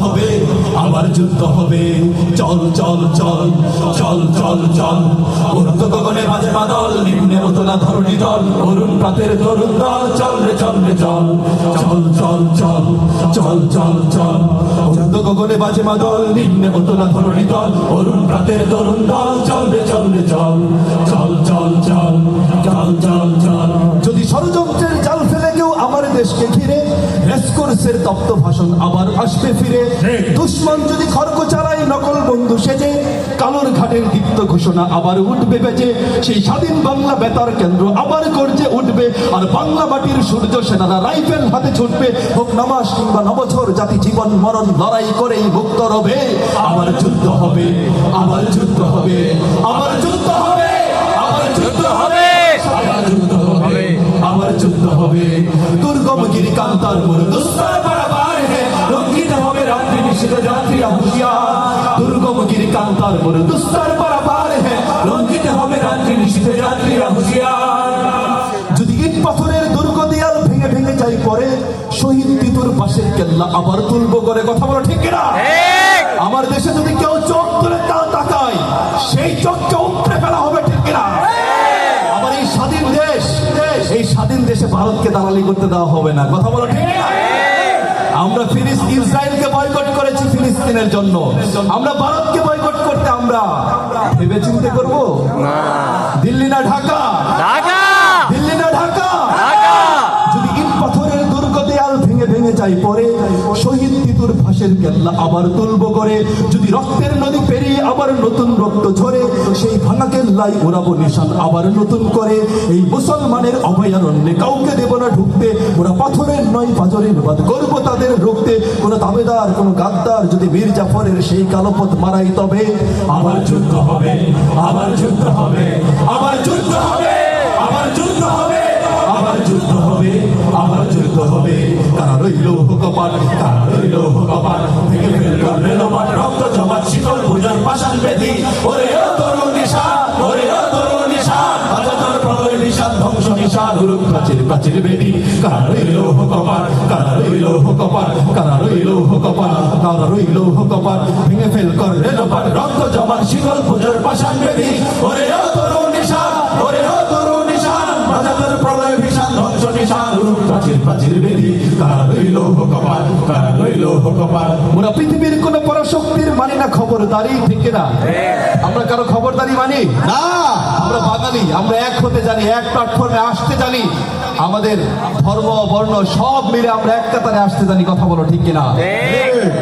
হবে আবার যুদ্ধ হবে চল চল চল চল চল চল উর্ধ গগনে বাজে বাদল নিম্নে উতলা ধরণী দল অরুণ প্রাতের তরুণ দল চল রে চল রে চল চল চল চল চল চল চল গগনে বাজে বাদল নিম্নে উতলা ধরণী দল অরুণ প্রাতের তরুণ দল চল রে চল রে চল চল চল চল চল চল চল দেশকে ঘিরে রেসকোর্সের তপ্ত ভাষণ আবার আসবে ফিরে। দুশ্মন যদি খড়গ চালায় নকল বন্ধু সেজে কালোর ঘাটের দীপ্ত ঘোষণা আবার উঠবে বেজে। সেই স্বাধীন বাংলা বেতার কেন্দ্র আবার গর্জে উঠবে আর বাংলা মাটির সূর্য সেনারা রাইফেল হাতে ছুটবে। হোক নামাস কিংবা নবছর জাতি জীবন মরণ লড়াই করেই মুক্ত রবে। আবার যুদ্ধ হবে আবার যুদ্ধ হবে আবার যুদ্ধ হবে আবার যুদ্ধ হবে। আবার যুদ্ধ হবে। দুর্গম গিরি কান্তার মোর দুস্তর হে। রঙ্গিত হবে রাত্রি নিষিদ্ধ দুর্গম গিরি কান্তার মোর দুস্তর হে। রঙ্গিত হবে রাত্রি নিষিদ্ধ যদি ইট পাথরের দুর্গ দেয়াল ভেঙে ভেঙে যাই পরে শহীদ তিতুর পাশের কেল্লা আবার তুলবো করে কথা বলো ঠিক কিনা? আমার দেশে যদি কেউ চোখ তুলে তাকায় সেই চোখকে দালালি করতে দেওয়া হবে না। কথা বলো ঠিক না আমরা ফিলিস ইসরায়েলকে বয়কট করেছি ফিলিস্তিনের জন্য। আমরা ভারতকে বয়কট করতে আমরা ভেবে চিন্তা করব দিল্লি না ঢাকা? ঢাকা! দিল্লি না ঢাকা? ঢাকা! যদি ইট পাথরের দুর্গ দেয়াল ভেঙে ভেঙে যাই পরে শহীদ তিতুর ফাঁসের কেল্লা আবার তুলব করে। যদি রক্তের নদী পেরিয়ে আবার নতুন রক্ত ঝরে, সেই ভাঙা কেল্লাই ওরাবো নিশান আবার নতুন করে। এই মুসলমানের অভয়ারণ্যে কাউকে দেব না ঢুকতে। ওরা পাথরের নয়, পাথরের বাদ করব তাদের রুখতে কোনো দাবেদার, কোনো গাদ্দার যদি মীর জাফরের সেই কালোপথ মারাই তবে, আবার যুদ্ধ হবে, আবার যুদ্ধ হবে, আবার যুদ্ধ হবে, আবার যুদ্ধ হবে, আবার যুদ্ধ হবে। যুদ্ধ হবে কারা রইল কপাট কারা রইল কপাট থেকে ফেল করলে লোপাট রক্ত জমাট শিকল ভোজন পাশান বেদি। ওরে তরুণ ভেঙে ফেল রক্ত ভোজন পাশান ওরে ওরা পৃথিবীর কোন পরাশক্তির মানি না খবরদারি ঠিক না। আমরা কারও খবরদারি মানি? না। আমরা বাঙালি আমরা এক হতে জানি এক প্ল্যাটফর্মে আসতে জানি। আমাদের ধর্ম বর্ণ সব মিলে আমরা এক কাতারে আসতে জানি কথা বলো ঠিক কিনা?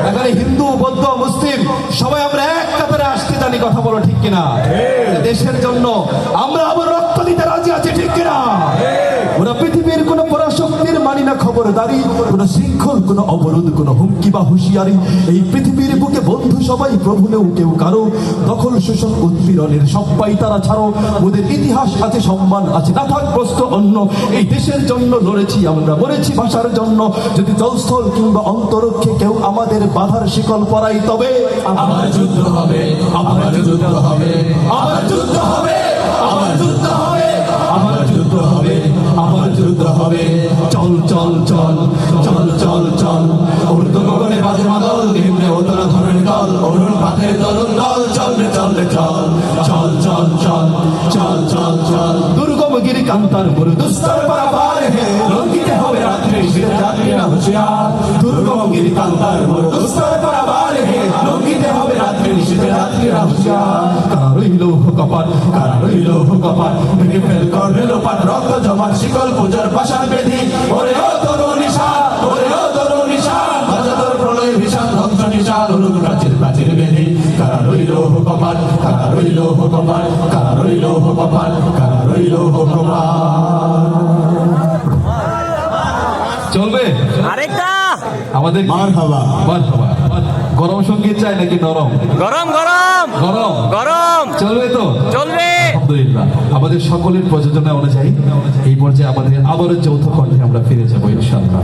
এখানে হিন্দু বৌদ্ধ মুসলিম সবাই আমরা এক কাতারে আসতে জানি কথা বলো ঠিক কিনা? দেশের না কোন শৃঙ্খল, কোন অবরোধ, কোন হুমকি বা হুঁশিয়ারি। এই পৃথিবীর বুকে বন্ধু সবাই, প্রভু নেও কেউ কারও। দখল, শোষণ, উৎপীড়নের সবাই তারা ছাড়ো। ওদের ইতিহাস আছে, সম্মান আছে, না থাক অন্য। এই দেশের জন্য লড়েছি, আমরা মরেছি ভাষার জন্য। যদি জলস্থল কিংবা অন্তরক্ষে কেউ আমাদের বাধার শিকল পরাই তবে আবার যুদ্ধ হবে আবার যুদ্ধ হবে আবার যুদ্ধ হবে আবার যুদ্ধ হবে চল চল চল চল চল চল। দুর্গম গিরি কান্তার মরু দুস্তর পারাবার হে, রঙ্গিতে হবে রাত্রি শিরে যাত্রীরা হুঁশিয়ার দুর্গম গিরি কান্তার মোর দুস্তর পারাবার হে, রঙ্গিতে হবে রাত্রি শিরে যাত্রীরা হুঁশিয়ার কারা রইল কপাট কারা রইল কপাট, ভেঙে ফেল করবে লোপাট রক্ত জমাট শিকল পূজার পাশার বেদি। ওরে ও কারা রইল কারা রইল কারা রইল কপাট কারা রইল কপাট চলবে? আরেকটা। আমাদের মার হাওয়া গরম সংগীত চাই নাকি নরম? গরম গরম। গরম? গরম। চলবে তো? চলবে। আলহামদুলিল্লাহ। আমাদের সকলের প্রযোজনা অনুযায়ী এই পর্যায়ে আমাদের আবারও যৌথ কণ্ঠে আমরা ফিরে যাব ইনশাআল্লাহ।